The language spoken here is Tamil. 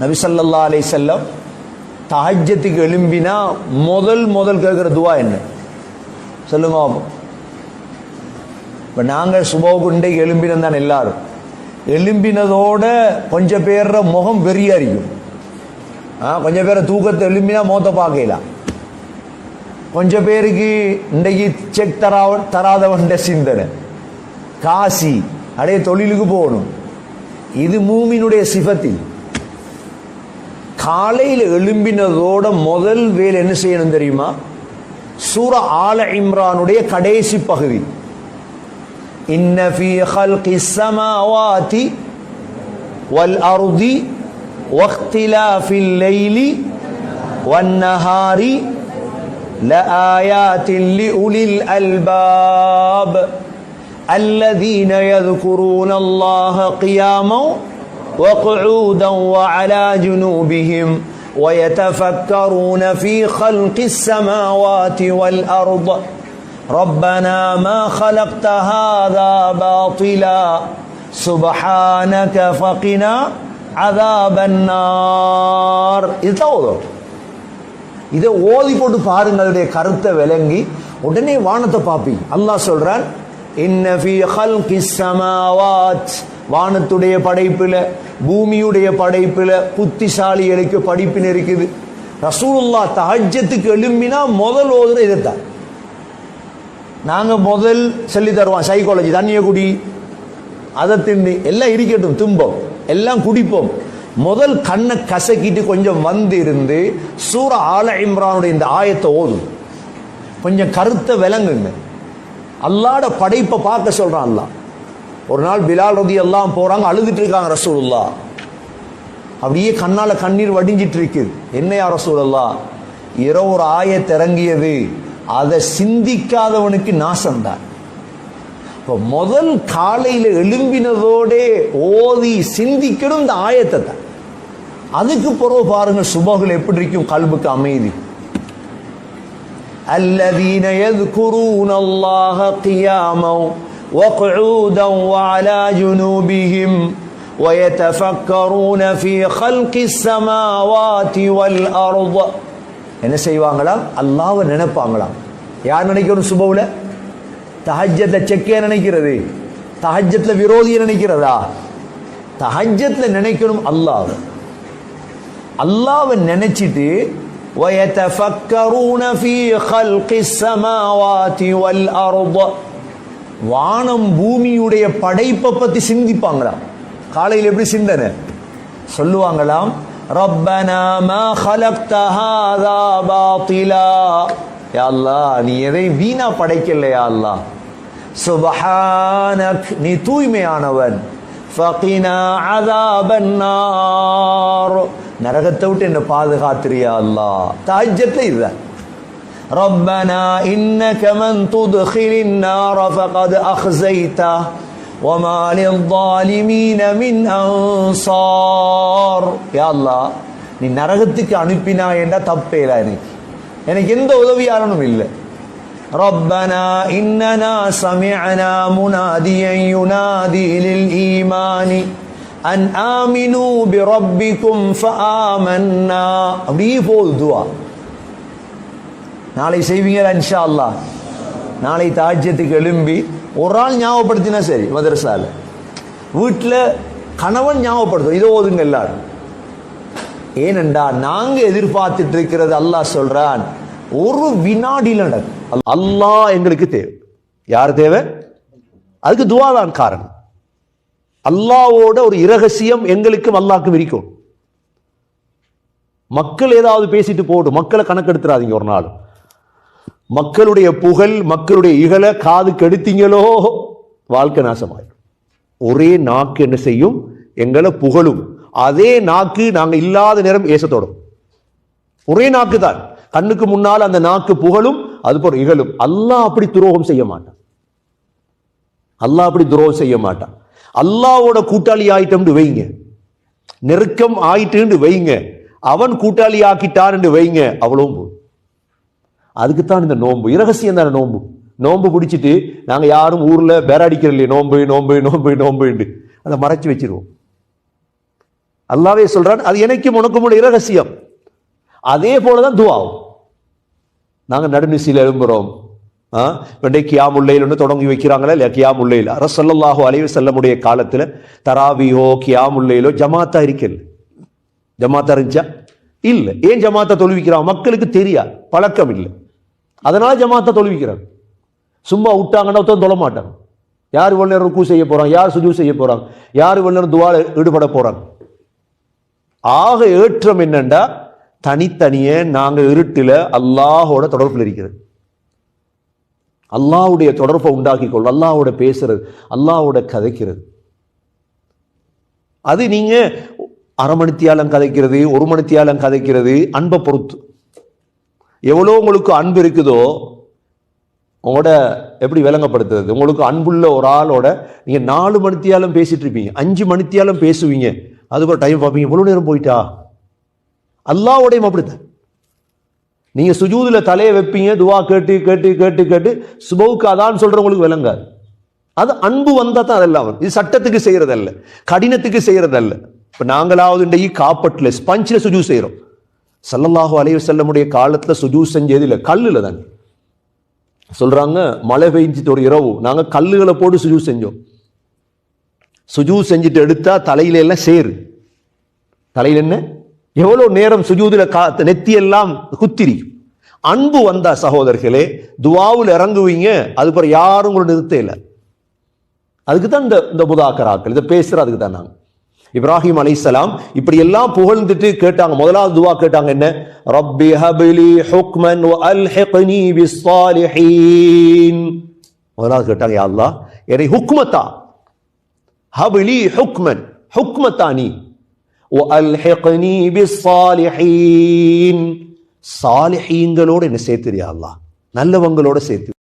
நபிசல்லா அலை செல்லம் தாஜ்யத்துக்கு எழும்பினா முதல் முதல் கேட்குற துவா என்ன? சொல்லுங்க பாப்போம். இப்ப நாங்கள் சுபவுக்கு இன்றைக்கு எழும்பினோம் தான் எல்லாரும். எழும்பினதோட கொஞ்சம் பேர முகம் வெறியா அறிக்கும் ஆ, கொஞ்சம் பேரை தூக்கத்தை எழும்பினா மோத்த பார்க்கலாம். கொஞ்சம் பேருக்கு இன்றைக்கு செக் தரா தராதவன்ட சிந்தனை. காசி அடைய தொழிலுக்கு போகணும். இது மூமினுடைய சிபத்தில். காலையில் எழும்பினதோட முதல் வேலை என்ன செய்யணும் தெரியுமா சூர ஆல இம்ரானுடைய கடைசி பகுதி இன்ன ஃபீ خلقi السماوات والأرض واختلاف الليل والنهار لآيات لأولي الألباب الذين يذكرون الله قياما وقعودا وعلى جنوبهم ويتفكرون في خلق السماوات والأرض ربنا ما خلقت هذا باطلا سبحانك فقنا عذاب النار இதுதான் ஓதும் இதை ஓதி போட்டு பாருங்க அதனுடைய கருத்தை விளங்கி உடனே வானத்தை பார்ப்பீங்க அல்லாஹ் சொல்றான் இன்ன ஃபீ ஹல்கிஸ் ஸமாவாத் வானத்துடைய படைப்பில் பூமியுடைய படைப்பில் புத்திசாலிகளுக்கு படிப்பின் இருக்குது. ரசூலுல்லா தஹஜ்ஜத்துக்கு எழும்பினா முதல் ஓதுற இதைத்தான். நாங்கள் முதல் சொல்லி தருவோம் சைக்காலஜி தண்ணியை குடி அதை தின்னு எல்லாம் இருக்கட்டும் தும்போம் எல்லாம் குடிப்போம். முதல் கண்ணை கசக்கிட்டு கொஞ்சம் வந்து இருந்து சூர ஆல இம்ரானுடைய இந்த ஆயத்தை ஓதும். கொஞ்சம் கருத்தை விளங்குங்க. அல்லாட படைப்பை பார்க்க சொல்றான் அல்லாஹ். ஒரு நாள் பிலால் ரதி எல்லாம் போறாங்க அழுதுட்டு இருக்காங்க ரசூலுல்லா அப்படியே கண்ணால கண்ணீர் வடிஞ்சிட்டு இருக்குது என்னையா ரசூலல்லா இரவு ஒரு ஆய திறங்கியது அதை சிந்திக்காதவனுக்கு நாசம்தான் இப்போ முதல் காலையில் எழும்பினதோடே ஓதி சிந்திக்கணும் இந்த ஆயத்தை தான். அதுக்கு பிறகு பாருங்க சுபகுல் எப்படி இருக்கும்? கல்புக்கு அமைதி. அல்லதீன எது குருன் தியாமம் وقعودا وعلى جنوبهم ويتفكرون في خلق السماوات والأرض என்ன செய்வாங்களாம் அல்லாஹ்வை நினைப்பாங்களாம் யார் நினைக்கணும் சுபவுல தஹஜ்ஜத்தை செக்கே நினைக்கிறது தஹஜ்ஜத்துல விரோதியை நினைக்கிறதா தஹஜ்ஜத்துல நினைக்கணும் அல்லாஹ் அல்லாஹ்வை நினைச்சிட்டு ويتفكرون في خلق السماوات والأرض வானம் பூமியுடைய படைப்பை பற்றி சிந்திப்பாங்களாம். காலையில் எப்படி சிந்தனை? சொல்லுவாங்களாம் ரப்பனா மா ஹலக்த ஹாதா பாத்திலா. யா நீ எதை வீணா படைக்கல யா அல்லாஹ். சுபஹானக் நீ தூய்மையானவன். ஃபகினா அதாபன்னார். நரகத்தை விட்டு என்ன பாதுகாத்திரியா அல்லாஹ். தாஜ்ஜத்தை இதுதான் ربنا إنك من تدخل النار فقد أخزيته وما للظالمين من أنصار يا الله நீ நரகத்துக்கு அனுப்பினா என்ற தப்பேல எனக்கு எனக்கு எந்த உதவியாளனும் இல்லை ربنا إننا سمعنا مناديا ينادي للإيمان أن آمنوا بربكم فآمنا அப்படியே போகுது துவா நாளை செய்வீங்களா இன்ஷா அல்லாஹ் நாளை தாஜ்யத்துக்கு எழும்பி ஒரு ஆள் ஞாபகப்படுத்தினா சரி மதரசால. வீட்டில் கணவன் ஞாபகப்படுத்தும் இதோ ஓதுங்க எல்லாரும். ஏனென்றா நாங்க எதிர்பார்த்துட்டு இருக்கிறது அல்லாஹ் சொல்றான் ஒரு வினாடியில் நடக்கும். அல்லாஹ் எங்களுக்கு தேவை. யார் தேவை? அதுக்கு துவாதான் காரணம். அல்லாவோட ஒரு இரகசியம் எங்களுக்கும் அல்லாக்கும் இருக்கும். மக்கள் ஏதாவது பேசிட்டு போடும் மக்களை கணக்கெடுத்துறாதீங்க ஒரு நாள். மக்களுடைய புகழ் மக்களுடைய இகலை காது கெடுத்தீங்களோ? வாழ்க்கை நாசமாயிடும். ஒரே நாக்கு என்ன செய்யும்? எங்களை புகழும். அதே நாக்கு நாங்கள் இல்லாத நேரம் ஏசத்தோடும் ஒரே நாக்கு தான் கண்ணுக்கு முன்னால் அந்த நாக்கு புகழும் அது போல இகழும். அல்லாஹ் அப்படி துரோகம் செய்ய மாட்டான். அல்லாஹ் அப்படி துரோகம் செய்ய மாட்டான். அல்லாவோட கூட்டாளி ஆயிட்டம்னு வைங்க. நெருக்கம் ஆயிட்டுன்னு வைங்க. அவன் கூட்டாளி ஆக்கிட்டான்னு வைங்க. அவ்வளவும் போதும். அதுக்குத்தான் இந்த நோன்பு. இரகசியம் தானே நோன்பு? நோன்பு பிடிச்சிட்டு நாங்கள் யாரும் ஊரில் பேராடிக்கிற இல்லையே நோன்பு நோன்பு நோன்பு நோன்புண்டு அதை மறைச்சி வச்சிருவோம். அல்லாவே சொல்கிறான் அது எனக்கும் உனக்கும் உள்ள இரகசியம். அதே போலதான் துவாவும். நாங்கள் நடுநிசையில் எழும்புகிறோம் ஆ? வெண்டை கியாமுல்லையில் ஒன்று தொடங்கி வைக்கிறாங்களா இல்லையா? கியாமுல்லையில் அரசல்லாஹோ அலைவு செல்லமுடைய காலத்தில் தராவியோ கியாமுல்லையிலோ ஜமாத்தா இருக்கல. ஜமாத்தா இருந்துச்சா? இல்லை. ஏன் ஜமாத்தா தொழுவிக்கிறான் மக்களுக்கு தெரியாது. பழக்கம் இல்லை. அதனால் ஜமாத்தா தொழுவிக்கிறாங்க. சும்மா விட்டாங்கன்னா ஒருத்தன் தொழ மாட்டாங்க யார் இவ்வளோ நேரம் ருக்கு செய்ய போகிறாங்க யார் சுஜூ செய்ய போறாங்க? யார் இவ்வளோ நேரம் துவால ஈடுபட போறாங்க? ஆக ஏற்றம் என்னண்டா? தனித்தனியே நாங்க இருட்டில அல்லாஹோட தொடர்பில் இருக்கிறது. அல்லாஹ்வுடைய தொடர்பை உண்டாக்கி கொள் அல்லாவோட பேசுறது அல்லாவோட கதைக்கிறது. அது நீங்க அரை மணித்தியாலம் கதைக்கிறது ஒரு மணித்தியாலம் கதைக்கிறது அன்பை பொறுத்து. எவ்வளோ உங்களுக்கு அன்பு இருக்குதோ உங்களோட எப்படி விளங்கப்படுத்துறது? உங்களுக்கு அன்புள்ள ஒரு ஆளோட நீங்கள் நாலு மணித்தியாலும் பேசிகிட்டு இருப்பீங்க. அஞ்சு மணித்தியாலும் பேசுவீங்க. அதுக்கப்புறம் டைம் பார்ப்பீங்க. இவ்வளோ நேரம் போயிட்டா? அல்லாவோடையும் அப்படித்தான். நீங்கள் சுஜூதில் தலையை வைப்பீங்க துவா கேட்டு கேட்டு கேட்டு கேட்டு சுபவுக்கு அதான் சொல்கிறவங்களுக்கு விளங்காது. அது அன்பு வந்தால் தான் அதெல்லாம் வரும். இது சட்டத்துக்கு செய்கிறதல்ல கடினத்துக்கு செய்கிறதல்ல இப்போ நாங்களாவது இன்றைக்கு காப்பட்டில் ஸ்பஞ்சில் சுஜூ செய்கிறோம் சல்லல்லாஹு அலைஹி வஸல்லமுடைய காலத்தில் சுஜூ செஞ்சது இல்லை கல்லில் தாங்க சொல்கிறாங்க மழை பெஞ்சிட்டு ஒரு இரவு. நாங்கள் கல்லுகளை போட்டு சுஜூ செஞ்சோம். சுஜூ செஞ்சுட்டு எடுத்தா தலையில எல்லாம் சேரு தலையில என்ன? எவ்வளோ நேரம் சுஜூதில் கா நெத்தியெல்லாம் குத்திரி அன்பு வந்தா சகோதரர்களே துவாவில் இறங்குவீங்க அதுக்கப்புறம் யாரும் உங்களை நிறுத்த இல்லை. அதுக்கு தான் இந்த இந்த புதாக்கராக்கள் இதை பேசுகிற அதுக்கு தான் நாங்கள் இப்ராஹிம் அலிசலாம் இப்படி எல்லாம் புகழ்ந்துட்டு கேட்டாங்க. முதலாவது துவா கேட்டாங்க என்ன? ரப்பி ஹபிலி ஹுக்மன் வ அல்ஹிக்னி பிஸ்ஸாலிஹீன். முதலாவது கேட்டாங்க யா அல்லாஹ் என்னை ஹுக்மத்தா? ஹபிலி ஹுக்மன் ஹுக்மத்தா நீ? வ அல்ஹிக்னி பிஸ்ஸாலிஹீன். சாலிஹீங்களோடு என்ன சேர்த்துறியா அல்லாஹ். நல்லவங்களோட சேர்த்து